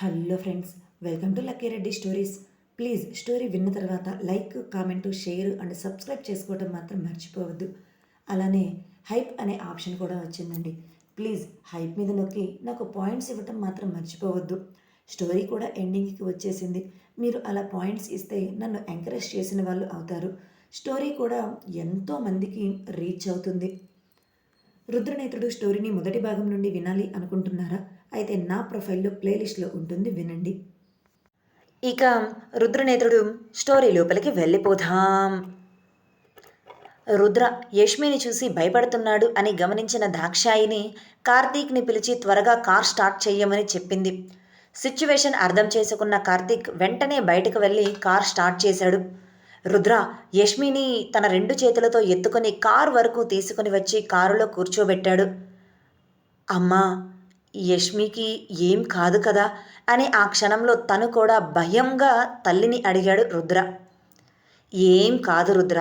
Hello friends welcome to lucky Reddy stories please story విన్న తర్వాత like comment share and subscribe చేసుకోవడం మాత్రం మర్చిపోవద్దు. అలానే హైప్ అనే ఆప్షన్ కూడా వచ్చిందండి. ప్లీజ్ హైప్ మీద నొక్కి నాకు పాయింట్స్ ఇవ్వటం మాత్రం మర్చిపోవద్దు. స్టోరీ కూడా ఎండింగ్కి వచ్చేసింది. మీరు అలా పాయింట్స్ ఇస్తే నన్ను ఎంకరేజ్ చేసిన వాళ్ళు అవుతారు. స్టోరీ కూడా ఎంతో మందికి రీచ్ అవుతుంది. రుద్రనేత్రుడు స్టోరీని మొదటి భాగం నుండి వినాలి అనుకుంటున్నారా? అయితే నా ప్రొఫైల్లో ప్లేలిస్ట్లో ఉంటుంది వినండి. ఇక రుద్రనేత్రుడు స్టోరీ లోపలికి వెళ్ళిపోదాం. రుద్ర యష్మిని చూసి భయపడుతున్నాడు అని గమనించిన దాక్షాయిని కార్తీక్ని పిలిచి త్వరగా కార్ స్టార్ట్ చేయమని చెప్పింది. సిచ్యువేషన్ అర్థం చేసుకున్న కార్తీక్ వెంటనే బయటకు వెళ్ళి కార్ స్టార్ట్ చేశాడు. రుద్ర యష్మిని తన రెండు చేతులతో ఎత్తుకొని కార్ వరకు తీసుకుని వచ్చి కారులో కూర్చోబెట్టాడు. అమ్మా యష్మికి ఏం కాదు కదా అని ఆ క్షణంలో తను కూడా భయంగా తల్లిని అడిగాడు రుద్ర. ఏం కాదు రుద్ర.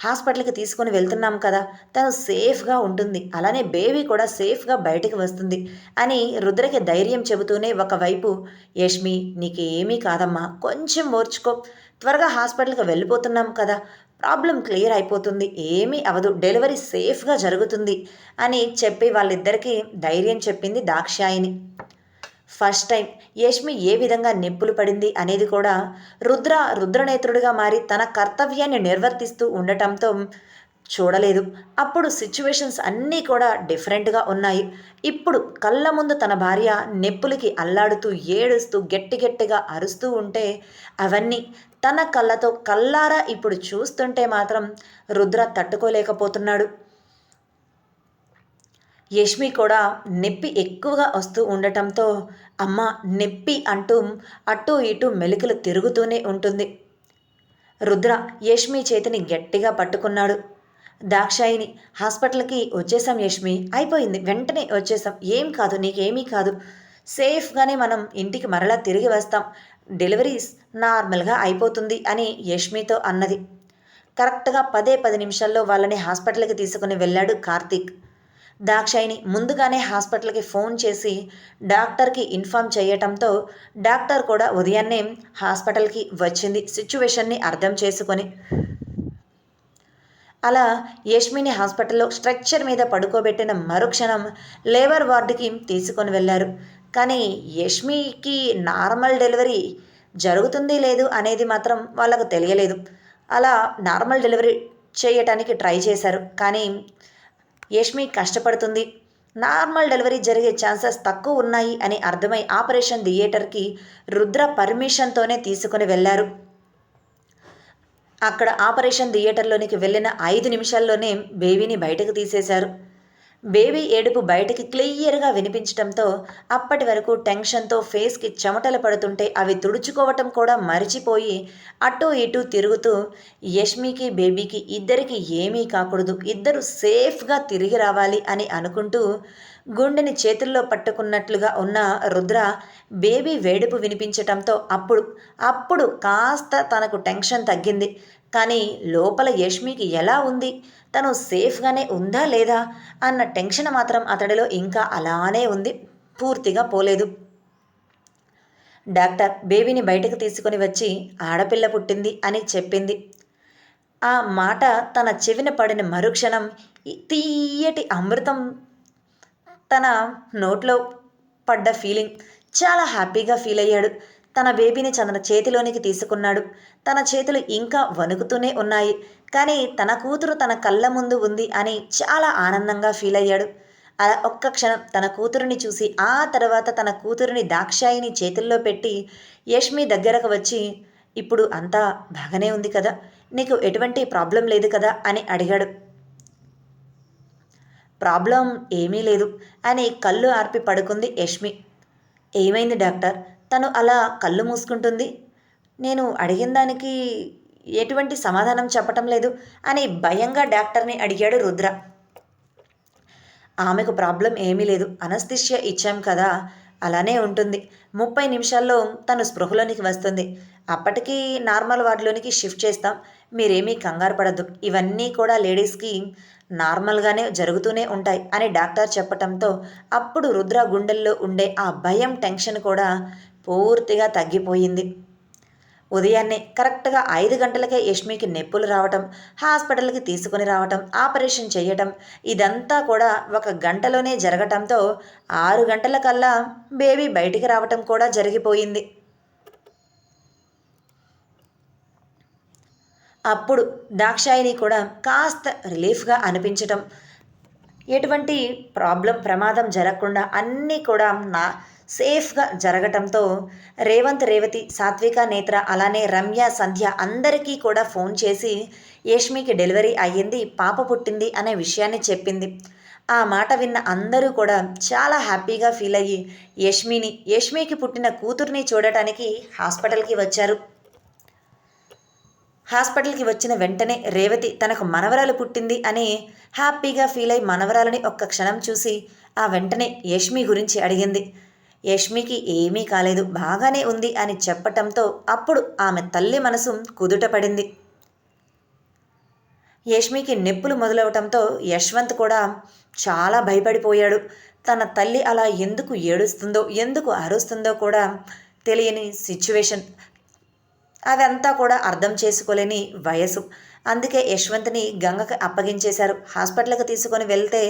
హాస్పిటల్కి తీసుకొని వెళ్తున్నాం కదా. తను సేఫ్గా ఉంటుంది. అలానే బేబీ కూడా సేఫ్గా బయటికి వస్తుంది అని రుద్రకి ధైర్యం చెబుతూనే ఒకవైపు యష్మి నీకేమీ కాదమ్మా. కొంచెం ఓర్చుకో. త్వరగా హాస్పిటల్కి వెళ్ళిపోతున్నాం కదా. ప్రాబ్లం క్లియర్ అయిపోతుంది. ఏమీ అవదు. డెలివరీ సేఫ్గా జరుగుతుంది అని చెప్పి వాళ్ళిద్దరికీ ధైర్యం చెప్పింది దాక్షాయిని ఫస్ట్ టైం యష్మి ఏ విధంగా నిప్పులు పడింది అనేది కూడా రుద్ర రుద్రనేత్రుడిగా మారి తన కర్తవ్యాన్ని నిర్వర్తిస్తూ ఉండటంతో చూడలేదు. అప్పుడు సిచ్యువేషన్స్ అన్నీ కూడా డిఫరెంట్గా ఉన్నాయి. ఇప్పుడు కళ్ళ ముందు తన భార్య నెప్పులకి అల్లాడుతూ ఏడుస్తూ గట్టి గట్టిగా అరుస్తూ ఉంటే అవన్నీ తన కళ్ళతో కల్లారా ఇప్పుడు చూస్తుంటే మాత్రం రుద్ర తట్టుకోలేకపోతున్నాడు. యష్మి కూడా నొప్పి ఎక్కువగా వస్తూ ఉండటంతో అమ్మ నొప్పి అంటూ అటు ఇటు మెలికలు తిరుగుతూనే ఉంటుంది. రుద్ర యష్మి చేతిని గట్టిగా పట్టుకున్నాడు. దాక్షాయిని హాస్పిటల్కి వచ్చేసాం యష్మి. అయిపోయింది. వెంటనే వచ్చేసాం ఏం కాదు నీకేమీ కాదు. సేఫ్గానే మనం ఇంటికి మరలా తిరిగి వస్తాం. డెలివరీస్ నార్మల్గా అయిపోతుంది అని యష్మితో అన్నది. కరెక్ట్గా పదే పది నిమిషాల్లో వాళ్ళని హాస్పిటల్కి తీసుకుని వెళ్ళాడు కార్తీక్. దాక్షాయిని ముందుగానే హాస్పిటల్కి ఫోన్ చేసి డాక్టర్కి ఇన్ఫామ్ చేయటంతో డాక్టర్ కూడా ఉదయాన్నే హాస్పిటల్కి వచ్చింది సిచ్యువేషన్ని అర్థం చేసుకొని. అలా యష్మిని హాస్పిటల్లో స్ట్రక్చర్ మీద పడుకోబెట్టిన మరుక్షణం లేబర్ వార్డుకి తీసుకొని వెళ్ళారు. కానీ యష్మికి నార్మల్ డెలివరీ జరుగుతుంది లేదు అనేది మాత్రం వాళ్ళకు తెలియలేదు. అలా నార్మల్ డెలివరీ చేయటానికి ట్రై చేశారు. కానీ యష్మి కష్టపడుతుంది. నార్మల్ డెలివరీ జరిగే ఛాన్సెస్ తక్కువ ఉన్నాయి అని అర్థమై ఆపరేషన్ థియేటర్కి రుద్ర పర్మిషన్తోనే తీసుకుని వెళ్ళారు. అక్కడ ఆపరేషన్ థియేటర్లోనికి వెళ్ళిన ఐదు నిమిషాల్లోనే బేబీని బయటకు తీసేశారు. బేబీ ఏడుపు బయటికి క్లియర్గా వినిపించడంతో అప్పటి వరకు టెన్షన్తో ఫేస్కి చెమటలు పడుతుంటే అవి తుడుచుకోవటం కూడా మరిచిపోయి అటు ఇటు తిరుగుతూ యష్మికి బేబీకి ఇద్దరికి ఏమీ కాకూడదు ఇద్దరు సేఫ్గా తిరిగి రావాలి అని అనుకుంటూ గుండెని చేతుల్లో పట్టుకున్నట్లుగా ఉన్న రుద్ర బేబీ వేడుపు వినిపించటంతో అప్పుడు అప్పుడు కాస్త తనకు టెన్షన్ తగ్గింది. కానీ లోపల యష్మికి ఎలా ఉంది? తను సేఫ్గానే ఉందా లేదా? అన్న టెన్షన్ మాత్రం అతడిలో ఇంకా అలానే ఉంది. పూర్తిగా పోలేదు. డాక్టర్ బేబీని బయటకు తీసుకొని వచ్చి ఆడపిల్ల పుట్టింది అని చెప్పింది. ఆ మాట తన చెవిన పడిన మరుక్షణం తీయటి అమృతం తన నోట్లో పడ్డ ఫీలింగ్ చాలా హ్యాపీగా ఫీల్ అయ్యాడు. తన బేబీని తన చేతిలోనికి తీసుకున్నాడు. తన చేతులు ఇంకా వణుకుతూనే ఉన్నాయి. కానీ తన కూతురు తన కళ్ళ ముందు ఉంది అని చాలా ఆనందంగా ఫీల్ అయ్యాడు. అలా ఒక్క క్షణం తన కూతురుని చూసి ఆ తర్వాత తన కూతురుని దాక్షాయిని చేతుల్లో పెట్టి యష్మి దగ్గరకు వచ్చి ఇప్పుడు అంతా బాగానే ఉంది కదా? నీకు ఎటువంటి ప్రాబ్లం లేదు కదా? అని అడిగాడు. ప్రాబ్లం ఏమీ లేదు అని కళ్ళు ఆర్పి పడుకుంది యష్మి. ఏమైంది డాక్టర్? తను అలా కళ్ళు మూసుకుంటుంది. నేను అడిగిన దానికి ఎటువంటి సమాధానం చెప్పటం లేదు అని భయంగా డాక్టర్ని అడిగాడు రుద్ర. ఆమెకు ప్రాబ్లం ఏమీ లేదు. అనస్థిష్య ఇచ్చాం కదా. అలానే ఉంటుంది. ముప్పై నిమిషాల్లో తను స్పృహలోనికి వస్తుంది. అప్పటికి నార్మల్ వార్డులోనికి షిఫ్ట్ చేస్తాం. మీరేమీ కంగారు పడద్దు. ఇవన్నీ కూడా లేడీస్కి నార్మల్గానే జరుగుతూనే ఉంటాయి అని డాక్టర్ చెప్పటంతో అప్పుడు రుద్ర గుండెల్లో ఉండే ఆ భయం టెన్షన్ కూడా పూర్తిగా తగ్గిపోయింది. ఉదయాన్నే కరెక్ట్గా ఐదు గంటలకే యష్మికి నొప్పులు రావటం హాస్పిటల్కి తీసుకుని రావటం ఆపరేషన్ చేయటం ఇదంతా కూడా ఒక గంటలోనే జరగటంతో ఆరు గంటలకల్లా బేబీ బయటికి రావటం కూడా జరిగిపోయింది. అప్పుడు దాక్షాయిని కూడా కాస్త రిలీఫ్గా అనిపించటం. ఎటువంటి ప్రాబ్లం ప్రమాదం జరగకుండా అన్నీ కూడా నా సేఫ్గా జరగటంతో రేవంత్ రేవతి సాత్విక నేత్ర అలానే రమ్య సంధ్య అందరికీ కూడా ఫోన్ చేసి యష్మికి డెలివరీ అయ్యింది పాప పుట్టింది అనే విషయాన్ని చెప్పింది. ఆ మాట విన్న అందరూ కూడా చాలా హ్యాపీగా ఫీల్ అయ్యి యష్మిని యష్మికి పుట్టిన కూతుర్ని చూడటానికి హాస్పిటల్కి వచ్చారు. హాస్పిటల్కి వచ్చిన వెంటనే రేవతి తనకు మనవరాలు పుట్టింది అని హ్యాపీగా ఫీల్ అయి మనవరాలని ఒక్క క్షణం చూసి ఆ వెంటనే యష్మి గురించి అడిగింది. యష్మికి ఏమీ కాలేదు. బాగానే ఉంది అని చెప్పటంతో అప్పుడు ఆమె తల్లి మనసు కుదుట పడింది యష్మికి నొప్పులు మొదలవటంతో యశ్వంత్ కూడా చాలా భయపడిపోయాడు. తన తల్లి అలా ఎందుకు ఏడుస్తుందో ఎందుకు అరుస్తుందో కూడా తెలియని సిచ్యువేషన్ అదంతా కూడా అర్థం చేసుకోలేని వయసు. అందుకే యశ్వంత్ని గంగకి అప్పగించేశారు. హాస్పిటల్కి తీసుకొని వెళ్తే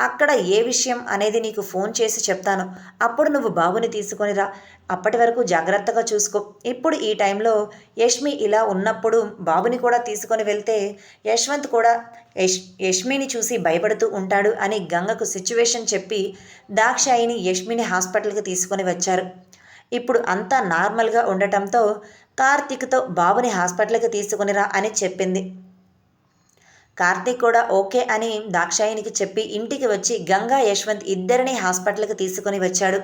అక్కడ ఏ విషయం అనేది నీకు ఫోన్ చేసి చెప్తాను. అప్పుడు నువ్వు బాబుని తీసుకొని రా. అప్పటి వరకు జాగ్రత్తగా చూసుకో. ఇప్పుడు ఈ టైంలో యష్మి ఇలా ఉన్నప్పుడు బాబుని కూడా తీసుకొని వెళ్తే యశ్వంత్ కూడా యష్ యష్మిని చూసి భయపడుతూ ఉంటాడు అని గంగకు సిచ్యువేషన్ చెప్పి దాక్షాయిని యష్మిని హాస్పిటల్కి తీసుకొని వచ్చారు. ఇప్పుడు అంతా నార్మల్గా ఉండటంతో కార్తీక్తో బాబుని హాస్పిటల్కి తీసుకునిరా అని చెప్పింది. కార్తీక్ కూడా ఓకే అని దాక్షాయినికి చెప్పి ఇంటికి వచ్చి గంగా యశ్వంత్ ఇద్దరిని హాస్పిటల్కి తీసుకుని వచ్చాడు.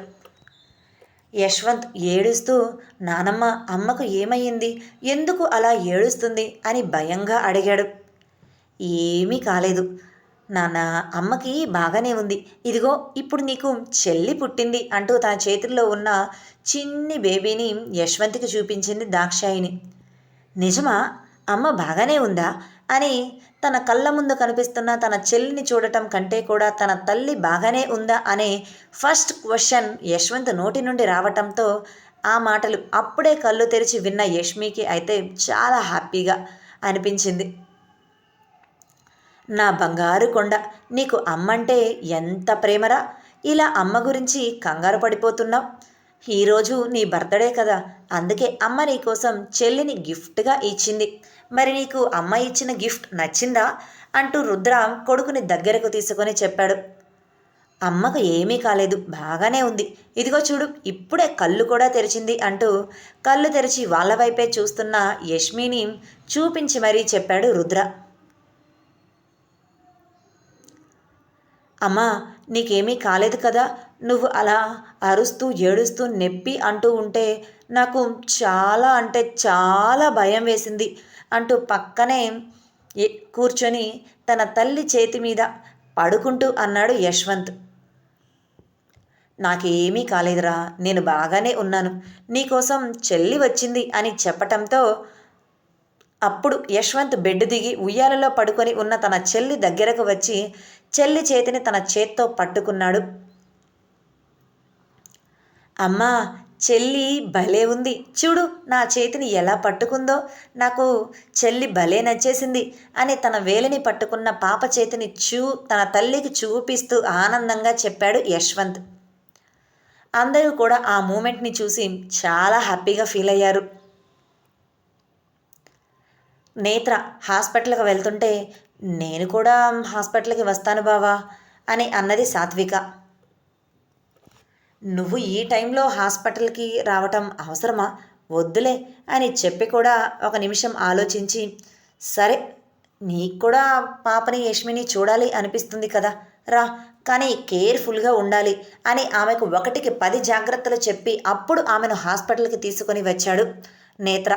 యశ్వంత్ ఏడుస్తూ నానమ్మ అమ్మకు ఏమయ్యింది? ఎందుకు అలా ఏడుస్తుంది? అని భయంగా అడిగాడు. ఏమీ కాలేదు. నాన్న అమ్మకి బాగానే ఉంది. ఇదిగో ఇప్పుడు నీకు చెల్లి పుట్టింది అంటూ తన చేతుల్లో ఉన్న చిన్ని బేబీని యశ్వంత్కి చూపించింది దాక్షాయిని నిజమా? అమ్మ బాగానే ఉందా? అని తన కళ్ళ ముందు కనిపిస్తున్న తన చెల్లిని చూడటం కంటే కూడా తన తల్లి బాగానే ఉందా అనే ఫస్ట్ క్వశ్చన్ యశ్వంత్ నోటి నుండి రావటంతో ఆ మాటలు అప్పుడే కళ్ళు తెరిచి విన్న యష్మికి అయితే చాలా హ్యాపీగా అనిపించింది. నా బంగారు కొండ. నీకు అమ్మంటే ఎంత ప్రేమరా? ఇలా అమ్మ గురించి కంగారు పడిపోతున్నావు. ఈరోజు నీ బర్త్డే కదా. అందుకే అమ్మ నీకోసం చెల్లిని గిఫ్ట్గా ఇచ్చింది. మరి నీకు అమ్మ ఇచ్చిన గిఫ్ట్ నచ్చిందా? అంటూ రుద్ర కొడుకుని దగ్గరకు తీసుకొని చెప్పాడు. అమ్మకు ఏమీ కాలేదు. బాగానే ఉంది. ఇదిగో చూడు ఇప్పుడే కళ్ళు కూడా తెరిచింది అంటూ కళ్ళు తెరిచి వాళ్ళ వైపే చూస్తున్న యష్మిని చూపించి మరీ చెప్పాడు రుద్ర. అమ్మా నీకేమీ కాలేదు కదా? నువ్వు అలా అరుస్తూ ఏడుస్తూ నెప్పి అంటూ ఉంటే నాకు చాలా అంటే చాలా భయం వేసింది అంటూ పక్కనే కూర్చొని తన తల్లి చేతి మీద పడుకుంటూ అన్నాడు యశ్వంత్. నాకేమీ కాలేదురా నేను బాగానే ఉన్నాను. నీకోసం చెల్లి వచ్చింది అని చెప్పటంతో అప్పుడు యశ్వంత్ బెడ్ దిగి ఉయ్యాలలో పడుకొని ఉన్న తన చెల్లి దగ్గరకు వచ్చి చెల్లి చేతిని తన చేత్తో పట్టుకున్నాడు. అమ్మా చెల్లి భలే ఉంది. చూడు నా చేతిని ఎలా పట్టుకుందో. నాకు చెల్లి భలే నచ్చేసింది అని తన వేలిని పట్టుకున్న పాప చేతిని చూ తన తల్లికి చూపిస్తూ ఆనందంగా చెప్పాడు యశ్వంత్. అందరూ కూడా ఆ మూమెంట్ని చూసి చాలా హ్యాపీగా ఫీల్ అయ్యారు. నేత్ర హాస్పిటల్కి వెళ్తుంటే నేను కూడా హాస్పిటల్కి వస్తాను బావా అని అన్నది సాత్విక. నువ్వు ఈ టైంలో హాస్పిటల్కి రావటం అవసరమా? వద్దులే అని చెప్పి కూడా ఒక నిమిషం ఆలోచించి సరే నీకు కూడా పాపని యష్మిని చూడాలి అనిపిస్తుంది కదా రా కానీ కేర్ఫుల్గా ఉండాలి అని ఆమెకు ఒకటికి పది జాగ్రత్తలు చెప్పి అప్పుడు ఆమెను హాస్పిటల్కి తీసుకొని వచ్చాడు నేత్ర.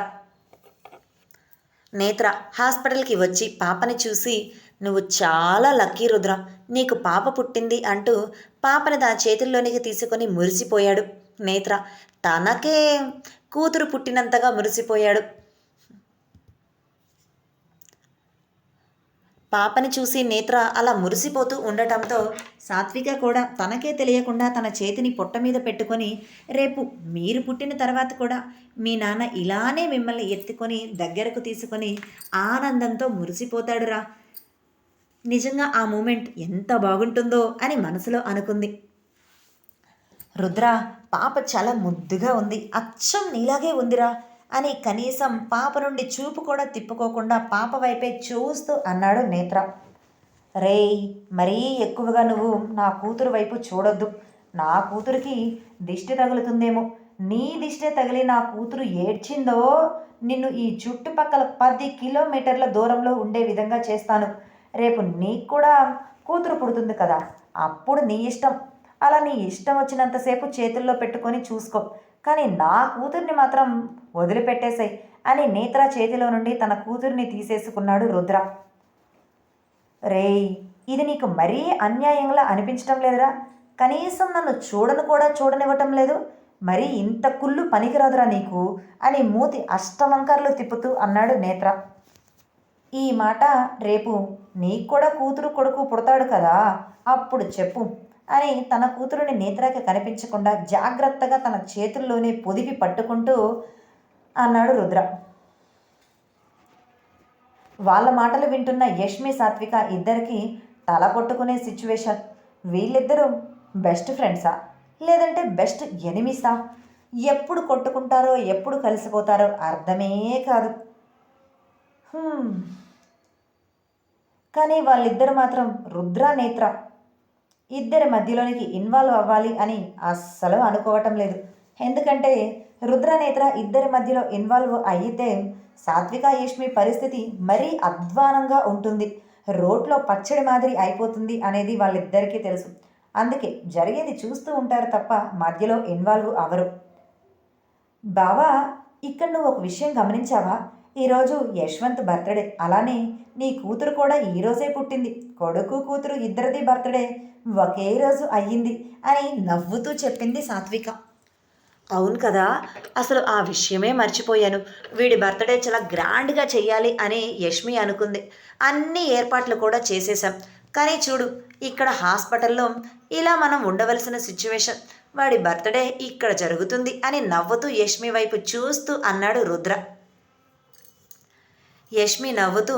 నేత్ర హాస్పిటల్కి వచ్చి పాపని చూసి నువ్వు చాలా లక్కీ రుద్ర నీకు పాప పుట్టింది అంటూ పాపని తన చేతుల్లోనికి తీసుకొని మురిసిపోయాడు. నేత్ర తనకే కూతురు పుట్టినంతగా మురిసిపోయాడు. పాపని చూసి నేత్ర అలా మురిసిపోతూ ఉండటంతో సాత్విక కూడా తనకే తెలియకుండా తన చేతిని పొట్ట మీద పెట్టుకొని రేపు మీరు పుట్టిన తర్వాత కూడా మీ నాన్న ఇలానే మిమ్మల్ని ఎత్తుకొని దగ్గరకు తీసుకొని ఆనందంతో మురిసిపోతాడురా. నిజంగా ఆ మూమెంట్ ఎంత బాగుంటుందో అని మనసులో అనుకుంది. రుద్ర పాప చాలా ముద్దుగా ఉంది. అచ్చం నీలాగే ఉందిరా. అని కనీసం పాప నుండి చూపు కూడా తిప్పుకోకుండా పాప వైపే చూస్తూ అన్నాడు నేత్ర. రేయ్ మరీ ఎక్కువగా నువ్వు నా కూతురు వైపు చూడొద్దు. నా కూతురికి దిష్టి తగులుతుందేమో. నీ దిష్టి తగిలి నా కూతురు ఏడ్చిందో నిన్ను ఈ చుట్టుపక్కల పది కిలోమీటర్ల దూరంలో ఉండే విధంగా చేస్తాను. రేపు నీకు కూడా కూతురు పుడుతుంది కదా. అప్పుడు నీ ఇష్టం. అలా నీ ఇష్టం వచ్చినంతసేపు చేతుల్లో పెట్టుకొని చూసుకో. కానీ నా కూతుర్ని మాత్రం వదిలిపెట్టేశాయి అని నేత్ర చేతిలో నుండి తన కూతురిని తీసేసుకున్నాడు రుద్ర. రేయ్ ఇది నీకు మరీ అన్యాయంలా అనిపించటం లేదురా. కనీసం నన్ను చూడను కూడా చూడనివ్వటం లేదు. మరి ఇంత కుళ్ళు పనికిరాదురా నీకు అని మూతి అష్టమంకర్లు తిప్పుతూ అన్నాడు నేత్ర. ఈ మాట రేపు నీకు కూడా కూతురు కొడుకు పుడతాడు కదా అప్పుడు చెప్పు అని తన కూతురుని నేత్రకి కనిపించకుండా జాగ్రత్తగా తన చేతుల్లోనే పొదివి పట్టుకుంటూ అన్నాడు రుద్ర. వాళ్ళ మాటలు వింటున్న యష్మి సాత్విక ఇద్దరికి తల కొట్టుకునే సిచ్యువేషన్. వీళ్ళిద్దరూ బెస్ట్ ఫ్రెండ్సా? లేదంటే బెస్ట్ ఎనిమిసా? ఎప్పుడు కొట్టుకుంటారో ఎప్పుడు కలిసిపోతారో అర్థమే కాదు. కానీ వాళ్ళిద్దరు మాత్రం రుద్ర నేత్ర. ఇద్దరి మధ్యలోనికి ఇన్వాల్వ్ అవ్వాలి అని అస్సలు అనుకోవటం లేదు. ఎందుకంటే రుద్రనేత్ర ఇద్దరి మధ్యలో ఇన్వాల్వ్ అయితే సాత్విక ఈష్మి పరిస్థితి మరీ అధ్వానంగా ఉంటుంది. రోడ్లో పచ్చడి మాదిరి అయిపోతుంది అనేది వాళ్ళిద్దరికీ తెలుసు. అందుకే జరిగేది చూస్తూ ఉంటారు తప్ప మధ్యలో ఇన్వాల్వ్ అవరు బావా ఇక్కడ నువ్వు ఒక విషయం గమనించావా? ఈరోజు యశ్వంత్ బర్త్డే. అలానే నీ కూతురు కూడా ఈరోజే పుట్టింది. కొడుకు కూతురు ఇద్దరిది బర్త్డే. ఒకే రోజు అయ్యింది అని నవ్వుతూ చెప్పింది సాత్విక. అవును కదా. అసలు ఆ విషయమే మర్చిపోయాను. వీడి బర్త్డే చాలా గ్రాండ్గా చెయ్యాలి అని యష్మి అనుకుంది. అన్ని ఏర్పాట్లు కూడా చేసేశాం. కానీ చూడు ఇక్కడ హాస్పిటల్లో ఇలా మనం ఉండవలసిన సిచ్యువేషన్. వాడి బర్త్డే ఇక్కడ జరుగుతుంది అని నవ్వుతూ యష్మి వైపు చూస్తూ అన్నాడు రుద్ర. యష్మి నవ్వుతూ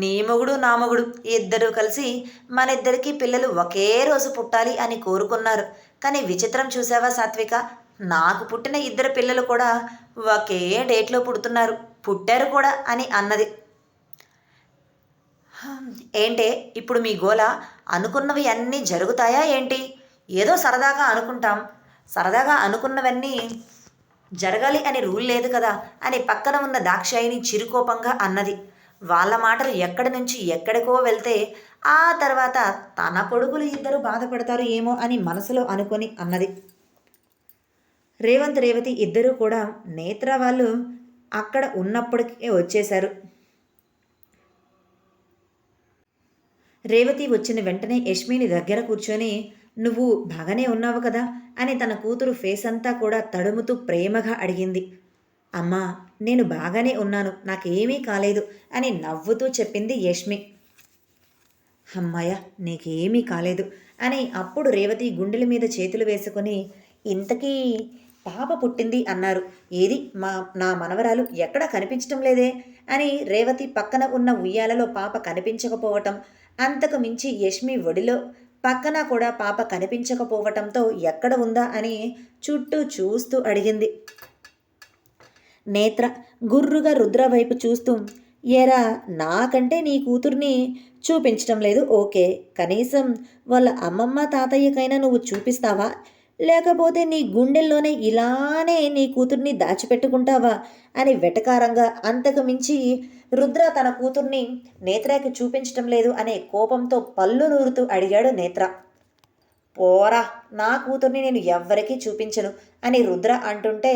నీ మొగుడు నా మొగుడు ఇద్దరూ కలిసి మన ఇద్దరికీ పిల్లలు ఒకే రోజు పుట్టాలి అని కోరుకున్నారు. కానీ విచిత్రం చూసావా సాత్విక? నాకు పుట్టిన ఇద్దరు పిల్లలు కూడా ఒకే డేట్లో పుడుతున్నారు. పుట్టారు కూడా అని అన్నది. ఏంటే ఇప్పుడు మీ గోల అనుకున్నవి అన్నీ జరుగుతాయా ఏంటి? ఏదో సరదాగా అనుకుంటాం. సరదాగా అనుకున్నవన్నీ జరగాలి అని రూల్ లేదు కదా అని పక్కన ఉన్న దాక్షాయిని చిరుకోపంగా అన్నది. వాళ్ళ మాటలు ఎక్కడి నుంచి ఎక్కడికో వెళ్తే ఆ తర్వాత తన కొడుకులు ఇద్దరు బాధపడతారు ఏమో అని మనసులో అనుకొని అన్నది. రేవంత్ రేవతి ఇద్దరూ కూడా నేత్ర వాళ్ళు అక్కడ ఉన్నప్పటికే వచ్చేశారు. రేవతి వచ్చిన వెంటనే యష్మిని దగ్గర కూర్చొని నువ్వు బాగానే ఉన్నావు కదా? అని తన కూతురు ఫేస్ అంతా కూడా తడుముతూ ప్రేమగా అడిగింది. అమ్మా నేను బాగానే ఉన్నాను నాకేమీ కాలేదు అని నవ్వుతూ చెప్పింది యష్మి. అమ్మాయ నీకేమీ కాలేదు అని అప్పుడు రేవతి గుండెల మీద చేతులు వేసుకొని ఇంతకీ పాప పుట్టింది అన్నారు. ఏది? మా నా మనవరాలు ఎక్కడా కనిపించటం లేదే అని రేవతి పక్కన ఉన్న ఉయ్యాలలో పాప కనిపించకపోవటం అంతకు మించి యష్మి ఒడిలో పక్కన కూడా పాప కనిపించకపోవటంతో ఎక్కడ ఉందా అని చుట్టూ చూస్తూ అడిగింది. నేత్ర గుర్రుగా రుద్ర వైపు చూస్తూ ఏరా నాకంటే నీ కూతుర్ని చూపించటం లేదు ఓకే. కనీసం వాళ్ళ అమ్మమ్మ తాతయ్యకైనా నువ్వు చూపిస్తావా? లేకపోతే నీ గుండెల్లోనే ఇలానే నీ కూతుర్ని దాచిపెట్టుకుంటావా? అని వెటకారంగా అంతకు మించి రుద్ర తన కూతుర్ని నేత్రకి చూపించటం లేదు అనే కోపంతో పళ్ళు నూరుతూ అడిగాడు నేత్ర. పోరా నా కూతుర్ని నేను ఎవ్వరికీ చూపించను అని రుద్ర అంటుంటే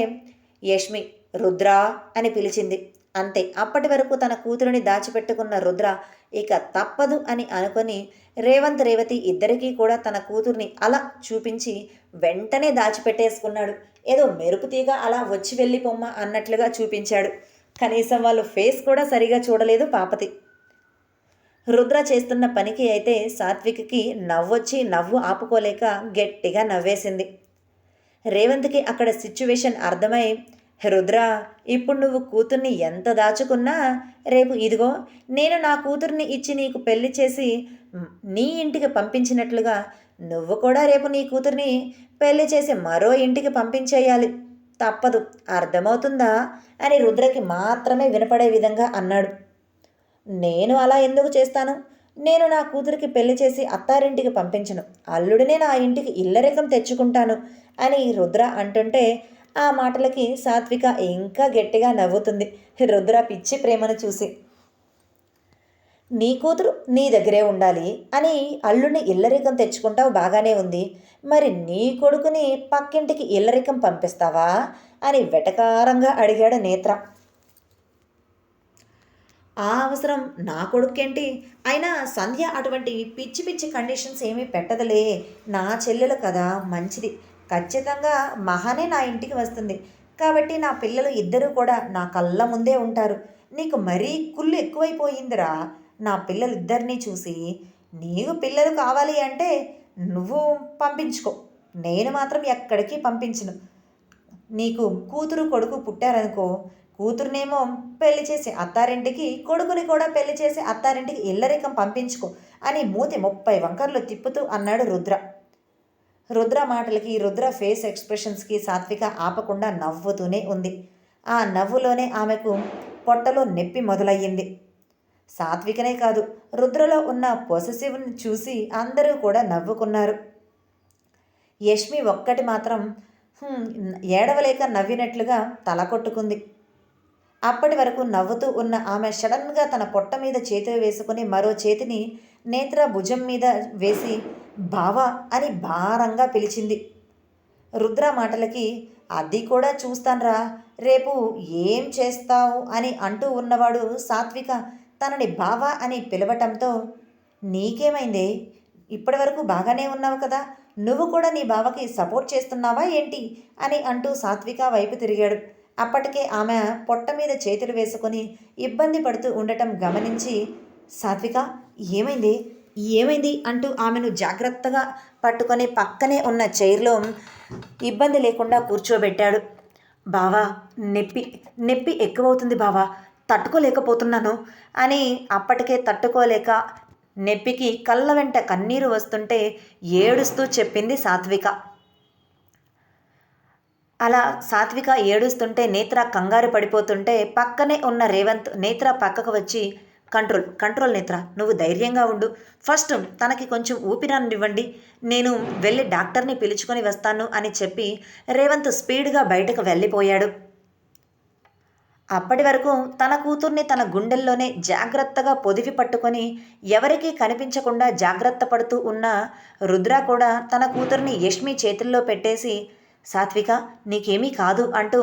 యష్మి రుద్ర అని పిలిచింది. అంతే. అప్పటి వరకు తన కూతురుని దాచిపెట్టుకున్న రుద్ర ఇక తప్పదు అని అనుకొని రేవంత్ రేవతి ఇద్దరికీ కూడా తన కూతుర్ని అలా చూపించి వెంటనే దాచిపెట్టేసుకున్నాడు. ఏదో మెరుపు తీగ అలా వచ్చి వెళ్ళి పొమ్మ అన్నట్లుగా చూపించాడు. కనీసం వాళ్ళు ఫేస్ కూడా సరిగా చూడలేదు పాపతి రుద్ర చేస్తున్న పనికి అయితే సాత్వికకి నవ్వొచ్చి నవ్వు ఆపుకోలేక గట్టిగా నవ్వేసింది. రేవంత్కి అక్కడ సిచ్యువేషన్ అర్థమై రుద్ర ఇప్పుడు నువ్వు కూతుర్ని ఎంత దాచుకున్నా రేపు ఇదిగో నేను నా కూతుర్ని ఇచ్చి నీకు పెళ్ళి చేసి నీ ఇంటికి పంపించినట్లుగా నువ్వు కూడా రేపు నీ కూతుర్ని పెళ్ళి చేసి మరో ఇంటికి పంపించేయాలి. తప్పదు. అర్థమవుతుందా? అని రుద్రకి మాత్రమే వినపడే విధంగా అన్నాడు. నేను అలా ఎందుకు చేస్తాను? నేను నా కూతురికి పెళ్ళి చేసి అత్తారింటికి పంపించను. అల్లుడినే నా ఇంటికి ఇల్లరికం తెచ్చుకుంటాను అని రుద్ర అంటుంటే ఆ మాటలకి సాత్విక ఇంకా గట్టిగా నవ్వుతుంది. రుద్ర పిచ్చి ప్రేమను చూసి. నీ కూతురు నీ దగ్గరే ఉండాలి అని అల్లుని ఇల్లరికం తెచ్చుకుంటావు బాగానే ఉంది. మరి నీ కొడుకుని పక్కింటికి ఇల్లరికం పంపిస్తావా? అని వెటకారంగా అడిగాడు నేత్ర. ఆ అవసరం నా కొడుకేంటి? అయినా సంధ్య అటువంటి పిచ్చి పిచ్చి కండిషన్స్ ఏమీ పెట్టదులే. నా చెల్లెలు కదా మంచిది. ఖచ్చితంగా మహానే నా ఇంటికి వస్తుంది. కాబట్టి నా పిల్లలు ఇద్దరూ కూడా నా కళ్ళ ముందే ఉంటారు. నీకు మరీ కుళ్ళు ఎక్కువైపోయిందిరా. నా పిల్లలిద్దరినీ చూసి నీకు పిల్లలు కావాలి అంటే నువ్వు పంపించుకో. నేను మాత్రం ఎక్కడికి పంపించను. నీకు కూతురు కొడుకు పుట్టారనుకో కూతురునేమో పెళ్ళి చేసి అత్తారింటికి కొడుకుని కూడా పెళ్ళి చేసి అత్తారింటికి ఇల్లరికం పంపించుకో అని మూతి ముప్పై వంకర్లు తిప్పుతూ అన్నాడు రుద్ర. రుద్ర మాటలకి రుద్ర ఫేస్ ఎక్స్ప్రెషన్స్కి సాత్విక ఆపకుండా నవ్వుతూనే ఉంది. ఆ నవ్వులోనే ఆమెకు పొట్టలో నొప్పి మొదలయ్యింది. సాత్వికనే కాదు రుద్రలో ఉన్న పొసెసివ్ని చూసి అందరూ కూడా నవ్వుకున్నారు. యష్మి ఒక్కటి మాత్రం ఏడవలేక నవ్వినట్లుగా తల కొట్టుకుంది. అప్పటి వరకు నవ్వుతూ ఉన్న ఆమె సడన్గా తన పొట్ట మీద చేతి వేసుకుని మరో చేతిని నేత్ర భుజం మీద వేసి బావా అని భారంగా పిలిచింది. రుద్ర మాటలకి అది కూడా చూస్తాన్రా. రేపు ఏం చేస్తావు? అని అంటూ ఉన్నవాడు సాత్విక తనని బావా అని పిలవటంతో నీకేమైందే? ఇప్పటి వరకు బాగానే ఉన్నావు కదా. నువ్వు కూడా నీ బావకి సపోర్ట్ చేస్తున్నావా ఏంటి? అని అంటూ సాత్విక వైపు తిరిగాడు. అప్పటికే ఆమె పొట్ట మీద చేతులు వేసుకొని ఇబ్బంది పడుతూ ఉండటం గమనించి సాత్విక ఏమైంది? ఏమైంది అంటూ ఆమెను జాగ్రత్తగా పట్టుకొని పక్కనే ఉన్న చైర్లో ఇబ్బంది లేకుండా కూర్చోబెట్టాడు. బావా నొప్పి నొప్పి ఎక్కువవుతుంది బావా తట్టుకోలేకపోతున్నాను అని అప్పటికే తట్టుకోలేక నొప్పికి కళ్ళ వెంట కన్నీరు వస్తుంటే ఏడుస్తూ చెప్పింది సాత్విక. అలా సాత్విక ఏడుస్తుంటే నేత్ర కంగారు పడిపోతుంటే పక్కనే ఉన్న రేవంత్ నేత్ర పక్కకు వచ్చి కంట్రోల్ కంట్రోల్ నేత్ర నువ్వు ధైర్యంగా ఉండు. ఫస్ట్ తనకి కొంచెం ఊపిరానివ్వండి. నేను వెళ్ళి డాక్టర్ని పిలుచుకొని వస్తాను అని చెప్పి రేవంత్ స్పీడ్గా బయటకు వెళ్ళిపోయాడు. అప్పటి వరకు తన కూతుర్ని తన గుండెల్లోనే జాగ్రత్తగా పొదివి పట్టుకొని ఎవరికీ కనిపించకుండా జాగ్రత్త పడుతూ ఉన్న రుద్ర కూడా తన కూతుర్ని యష్మి చేతుల్లో పెట్టేసి సాత్విక నీకేమీ కాదు అంటూ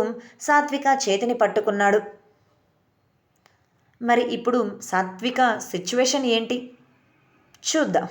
సాత్విక చేతిని పట్టుకున్నాడు. మరి ఇప్పుడు సాత్విక సిచ్యువేషన్ ఏంటి? చూద్దాం.